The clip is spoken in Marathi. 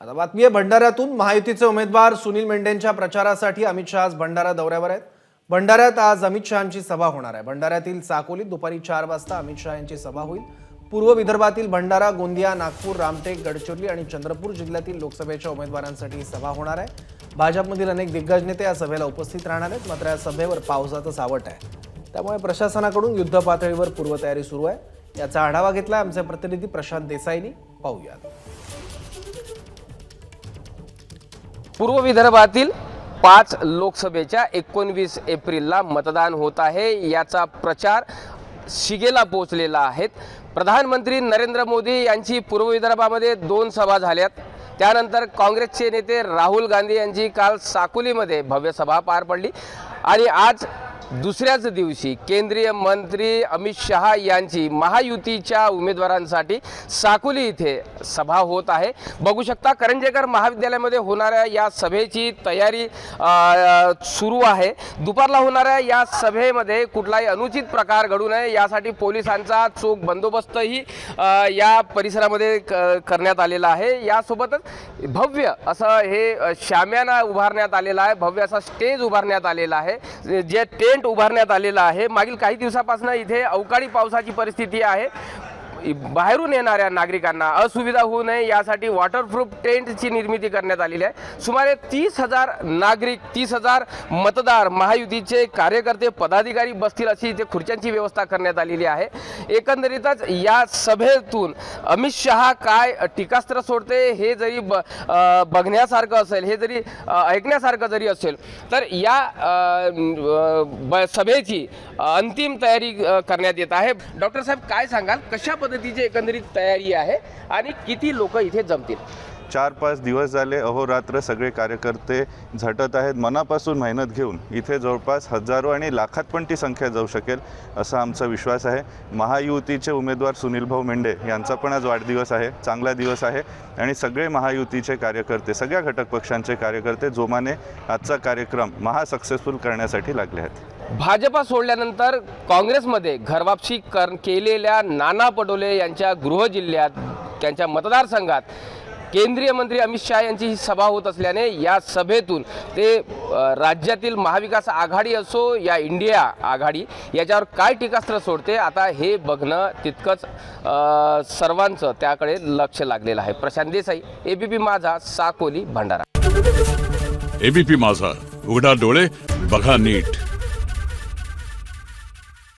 आता बातमी आहे भंडाऱ्यातून महायुतीचे उमेदवार सुनील मेंढेंच्या प्रचारासाठी अमित शहा आज भंडारा दौऱ्यावर आहेत. भंडाऱ्यात आज अमित शहांची सभा होणार आहे. भंडाऱ्यातील चाकोलीत दुपारी चार वाजता अमित शहा यांची सभा होईल. पूर्व विदर्भातील भंडारा गोंदिया नागपूर रामटेक गडचिरोली आणि चंद्रपूर जिल्ह्यातील लोकसभेच्या उमेदवारांसाठी ही सभा होणार आहे. भाजपमधील अनेक दिग्गज नेते या सभेला उपस्थित राहणार आहेत मात्र या सभेवर पावसाचं सावट आहे. त्यामुळे प्रशासनाकडून युद्ध पातळीवर पूर्वतयारी सुरू आहे. याचा आढावा घेतला आमचे प्रतिनिधी प्रशांत देसाईनी. पाहूयात. पूर्व विदर्भातील पाच लोकसभेच्या एकोणवीस एप्रिलला मतदान होत आहे. याचा प्रचार शिगेला पोहोचलेला आहेत प्रधानमंत्री नरेंद्र मोदी यांची पूर्व विदर्भामध्ये दोन सभा झाल्यात. त्यानंतर काँग्रेसचे नेते राहुल गांधी यांची काल साकोलीमध्ये भव्य सभा पार पडली. आणि आज दुसऱ्याच दिवशी केंद्रीय मंत्री अमित शहा यांची महायुतीच्या उमेदवारांसाठी साकुली इथे सभा होत आहे. बघू शकता करंजेकर महाविद्यालयामध्ये होणाऱ्या या सभेची तयारी सुरू आहे. दुपारला होणाऱ्या या सभेमध्ये कुठलाही अनुचित प्रकार घडू नये यासाठी पोलिसांचा चोख बंदोबस्तही या परिसरामध्ये क- करण्यात आलेला आहे. यासोबतच भव्य असं हे अ, शाम्याना उभारण्यात आलेला आहे भव्य असा स्टेज उभारण्यात आलेला आहे जे टेंट उभारण्यात आलेलं आहे. मागील काही दिवसापासून इथे अवकाळी पावसाची परिस्थिती आहे. बाहेरून येणाऱ्या नागरिकांना असुविधा होऊ नये. यासाठी वॉटरप्रूफ टेंटची निर्मिती करण्यात आलेली आहे. सुमारे तीस हजार नागरिक तीस हजार मतदार महायुतीचे कार्यकर्ते पदाधिकारी बसतील अशी इथे खुर्च्यांची व्यवस्था करण्यात आलेली आहे. एकंदरीतच या सभेतून अमित शहा काय टीकास्त्र सोडते हे जरी ब बघण्यासारखं असेल हे जरी ऐकण्यासारखं जरी असेल तर या ब- सभेची अंतिम तयारी करण्यात येत आहे. डॉक्टर साहेब काय सांगाल? कशा पद्धतीची एकंदरीत तयारी आहे आणि किती लोक इथे जमतील? चार पाच दिवस झाले अहोरात्र सगळे कार्यकर्ते झटत आहेत. मनापासून मेहनत घेऊन इथे जवळपास हजारो आणि लाखात पण ती संख्या जाऊ शकेल असा आमचा विश्वास आहे. महायुतीचे उमेदवार सुनील भाऊ मेंढे यांचा पण आज वाढदिवस आहे. चांगला दिवस आहे आणि सगळे महायुतीचे कार्यकर्ते सगळ्या घटक पक्षांचे कार्यकर्ते जोमाने आजचा कार्यक्रम महा सक्सेसफुल करण्यासाठी लागले आहेत. भाजपा सोडल्यानंतर काँग्रेसमध्ये घरवापसी कर केलेल्या नाना पटोले यांच्या गृह जिल्ह्यात त्यांच्या मतदारसंघात केंद्रीय मंत्री अमित शहा यांची ही सभा होत असल्याने या सभेतून ते राज्यातील महाविकास आघाडी असो या इंडिया आघाडी याच्यावर काय टीकास्त्र सोडते आता हे बघणं तितकंच सर्वांचं त्याकडे लक्ष लागलेलं आहे. प्रशांत देसाई एबीपी माझा साकोली भंडारा. एबीपी माझा उघडा डोळे बघा नीट.